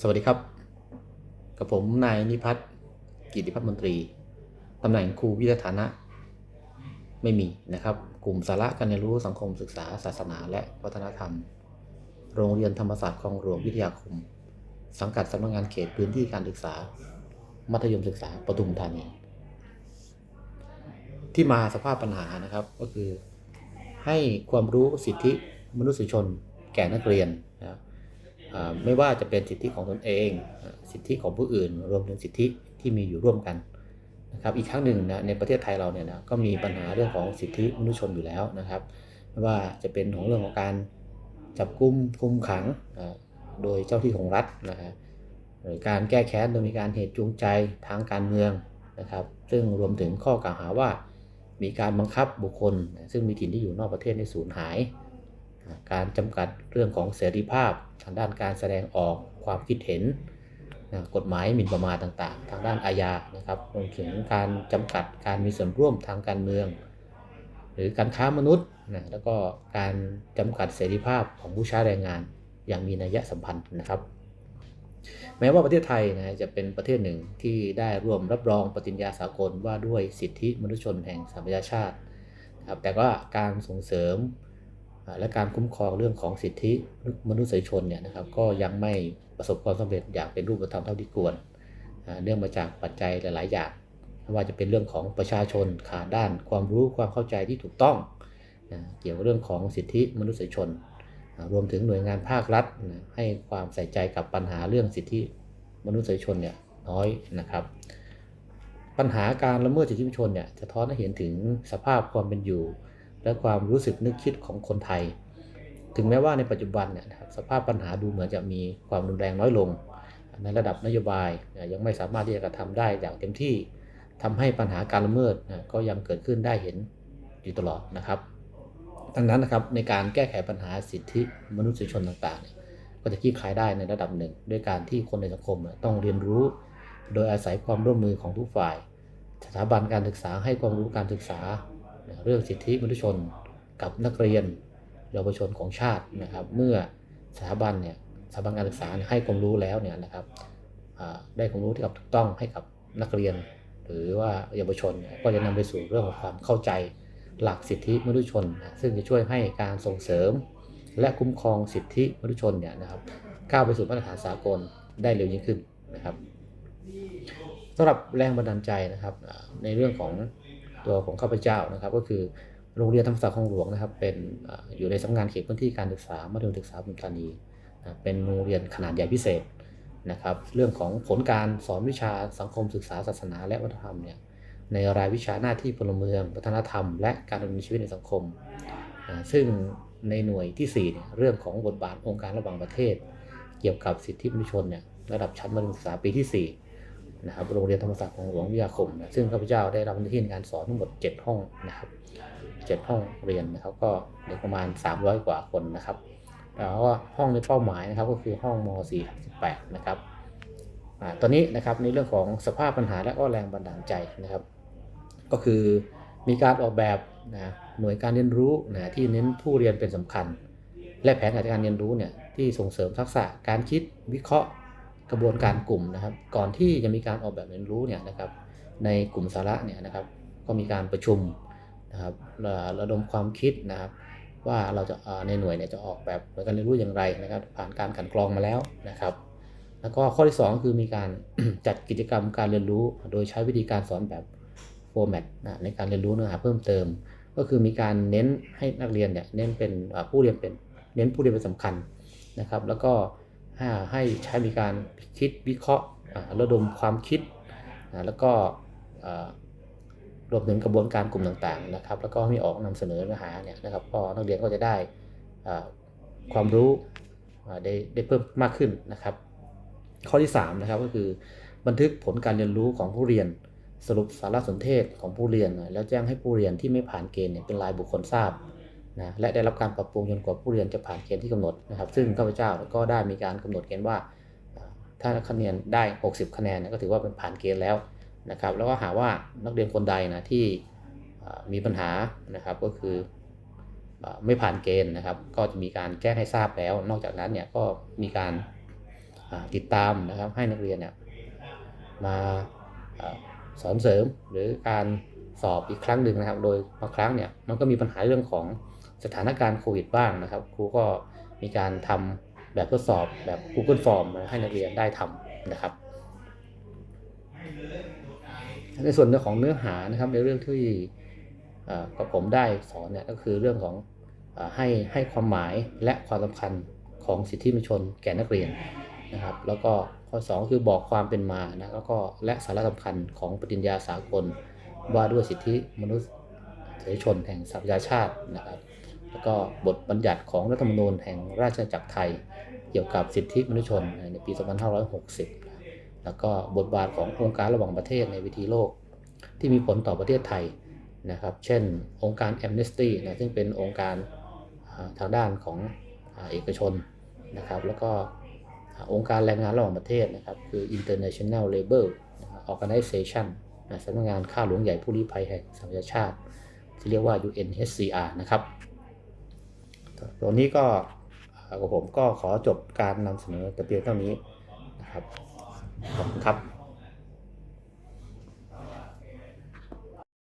สวัสดีครับ กับผมนายนิพัฒน์กิติพัฒน์มนตรีตำแหน่งครูวิทยาฐานะ ไม่มีนะครับ กลุ่มสาระการเรียนรู้สังคมศึกษา ศาสนา และวัฒนธรรม โรงเรียนธรรมศาสตร์คลองหลวงวิทยาคม สังกัดสำนักงานเขตพื้นที่การศึกษา มัธยมศึกษาปทุมธานีที่มาสภาพปัญหานะครับก็คือ ให้ความรู้สิทธิมนุษยชน แก่นักเรียนนะครับไม่ว่าจะเป็นสิทธิของตนเอง สิทธิของผู้อื่น รวมถึงสิทธิที่มีอยู่ร่วมกันนะครับอีกครั้งหนึ่งนะในประเทศไทยเราเนี่ยนะก็มีปัญหาเรื่องของสิทธิมนุษยชนอยู่แล้วนะครับไม่ว่าจะเป็นของเรื่องของการจับกุมคุมขังโดยเจ้าที่ของรัฐนะฮะหรือการแก้แค้นโดยมีการเหตุจูงใจทางการเมืองนะครับ ซึ่งรวมถึงข้อกล่าวหาว่ามีการบังคับบุคคล ซึ่งมีถิ่นที่อยู่นอกประเทศในสูญหาย การจำกัดเรื่องของเสรีภาพ ทางด้านการแสดงออกความคิดเห็นนะกฎหมายหมิ่นประมาทต่างๆ ทางด้านอาญานะครับรวมถึงการจำกัดการมีส่วนร่วมทางการเมือง หรือการค้ามนุษย์นะแล้วก็การจำกัดเสรีภาพของผู้ใช้แรงงาน อย่างมีนัยสัมพันธ์นะครับ แม้ว่าประเทศไทยนะจะเป็นประเทศหนึ่งที่ได้ร่วมรับรองปฏิญญาสากลว่าด้วยสิทธิมนุษยชนแห่งสหประชาชาติครับแต่ว่าการส่งเสริม และการคุ้มครองเรื่องของสิทธิมนุษยชนเนี่ยนะครับก็ยังไม่ประสบความสำเร็จอย่างเป็นรูปธรรมเท่าที่ควรอ่าเนื่องมาจากปัจจัยหลาย ๆ อย่างไม่ว่าจะเป็นเรื่องของประชาชนขาดด้านความรู้ความเข้าใจที่ถูกต้องนะเกี่ยวกับเรื่องของสิทธิมนุษยชนอ่ารวมถึงหน่วยงานภาครัฐนะให้ความใส่ใจกับปัญหาเรื่องสิทธิมนุษยชนเนี่ยน้อยนะครับ ปัญหาการละเมิดสิทธิมนุษยชนเนี่ยจะท้อนให้เห็นถึงสภาพความเป็นอยู่ และความรู้สึกนึกคิดของคนไทย ถึงแม้ว่าในปัจจุบันเนี่ยครับสภาพปัญหาดูเหมือนจะมีความรุนแรงน้อยลง ในระดับนโยบายยังไม่สามารถที่จะกระทำได้อย่างเต็มที่ทำให้ปัญหาการละเมิดก็ยังเกิดขึ้นได้เห็นอยู่ตลอดนะครับ ดังนั้นนะครับในการแก้ไขปัญหาสิทธิมนุษยชนต่างๆ ก็จะคลี่คลายได้ในระดับหนึ่ง ด้วยการที่คนในสังคมต้องเรียนรู้ โดยอาศัยความร่วมมือของทุกฝ่าย สถาบันการศึกษาให้ความรู้การศึกษา เรื่องสิทธิมนุษยชนกับนักเรียนเยาวชนของชาตินะครับ เมื่อสถาบันเนี่ยสถาบันการศึกษาให้ความรู้แล้วเนี่ยนะครับได้ความรู้ที่ถูกต้องให้กับนักเรียน หรือว่าเยาวชนก็จะนำไปสู่เรื่องของความเข้าใจหลักสิทธิมนุษยชน ซึ่งจะช่วยให้การส่งเสริม และคุ้มครองสิทธิมนุษยชนเนี่ยนะครับก้าวไปสู่มาตรฐานสากลได้เร็วยิ่งขึ้นนะครับสำหรับแรงบันดาลใจนะครับในเรื่องของ ตัวของข้าพเจ้านะครับ ก็คือโรงเรียนธรรมศาสตร์คลองหลวงนะครับ เป็นอยู่ในสำนักงานเขตพื้นที่การศึกษามัธยมศึกษาปทุมธานีเป็นโรงเรียนขนาดใหญ่พิเศษนะครับ เรื่องของผลการสอนวิชาสังคมศึกษาศาสนา และวัฒนธรรมเนี่ยในรายวิชาหน้าที่พลเมืองวัฒนธรรม และการดำเนินชีวิตในสังคม ซึ่งในหน่วยที่4เนี่ยเรื่องของบทบาทองค์การระหว่างประเทศ เกี่ยวกับสิทธิมนุษยชนเนี่ยระดับชั้นมัธยมศึกษาปีที่ 4 นะครับโรงเรียนธรรมศาสตร์ของหลวงวิทยาคมนะซึ่งข้าพเจ้าได้รับหน้าที่ในการสอนทั้งหมด 7 ห้องนะครับ 7 ห้องเรียนนะครับก็เด็กประมาณ 300 กว่าคนนะครับแล้วก็ห้องในเป้าหมายนะครับก็คือห้องม .4-18 นะครับอตอนนี้นะครับในเรื่องของสภาพปัญหาและก็แรงบันดาลใจนะครับ ก็คือมีการออกแบบนะหน่วยการเรียนรู้นะที่เน้นผู้เรียนเป็นสำคัญ และแผนการเรียนรู้เนี่ยที่ส่งเสริมทักษะการคิดวิเคราะห์ กระบวนการกลุ่มนะครับ ก่อนที่จะมีการออกแบบเรียนรู้เนี่ยนะครับ ในกลุ่มสาระเนี่ยนะครับ ก็มีการประชุมนะครับระระดมความคิดนะครับ ว่าเราจะในหน่วยเนี่ยจะออกแบบการเรียนรู้อย่างไรนะครับ ผ่านการกลันกรองมาแล้วนะครับ แล้วก็ข้อที่สองคือมีการจัดกิจกรรมการเรียนรู้ โดยใช้วิธีการสอนแบบโฟร์แมตในการเรียนรู้เนื้อหาเพิ่มเติม ก็คือมีการเน้นให้นักเรียนเนี่ยเน้นเป็นผู้เรียนเป็นเน้นผู้เรียนเป็นสำคัญนะครับ แล้วก็ ให้ใช้มีการคิดวิเคราะห์ระดมความคิดแล้วก็รวมถึงกระบวนการกลุ่มต่างๆนะครับ แล้วก็มีออกนำเสนอเนื้อหาเนี่ยนะครับก็นักเรียนก็จะได้ความรู้ได้ได้เพิ่มมากขึ้นนะครับ ข้อที่3นะครับก็คือบันทึกผลการเรียนรู้ของผู้เรียนสรุปสารสนเทศของผู้เรียน แล้วแจ้งให้ผู้เรียนที่ไม่ผ่านเกณฑ์เนี่ยเป็นรายบุคคลทราบ นะและได้รับการปรับปรุงจนกว่าผู้เรียนจะผ่านเกณฑ์ที่กำหนดนะครับ ซึ่งข้าพเจ้าก็ได้มีการกำหนดเกณฑ์ว่าอ่า ถ้าคะแนนได้ 60 คะแนนนะก็ถือว่าเป็นผ่านเกณฑ์แล้วนะครับแล้วก็หาว่านักเรียนคนใดนะที่มีปัญหานะครับก็คือไม่ผ่านเกณฑ์นะครับ ก็จะมีการแจ้งให้ทราบแล้ว นอกจากนั้นเนี่ยก็มีการติดตามนะครับให้นักเรียนเนี่ยมาอสอนเสริมหรือการสอบอีกครั้งหนึ่งนะครับ โดยบางครั้งเนี่ยมันก็มีปัญหาเรื่องของ สถานการณ์โควิดบ้างนะครับ ครูก็มีการทำแบบทดสอบแบบ Google Form มให้นักเรียนได้ทำนะครับ ในส่วนของเนื้อหานะครับในเรื่องที่กับผมได้สอนเนี่ยก็คือเรื่องของออให้ให้ความหมายและความสำคัญของสิทธิมนุษยชนแก่นักเรียนนะครับ แล้วก็ข้อ 2 คือบอกความเป็นมานะแล้วก็และสาระสำคัญของปฏิญญาสากลว่าด้วยสิทธิมนุษยชนแห่งสหประชาชาตินะครับ แล้วก็บทบัญญัติของรัฐธรรมนูญแห่งราชอาณาจักรไทย เกี่ยวกับสิทธิมนุษยชนในปี 2560 แล้วก็บทบาทขององค์การระหว่างประเทศในวิธีโลก ที่มีผลต่อประเทศไทยนะครับ เช่น องค์การ Amnesty นะซึ่งเป็นองค์การทางด้านของเอกชนนะครับ แล้วก็องค์การแรงงานระหว่างประเทศนะครับ คือ International Labour Organization สำนักงานข้าหลวงใหญ่ผู้ลี้ภัยแห่งสหประชาชาติ ที่เรียกว่า UNHCR นะครับ ตัวนี้ก็กับผมก็ขอจบการนำเสนอแต่เพียงเท่านี้นะครับขอบคุณครับ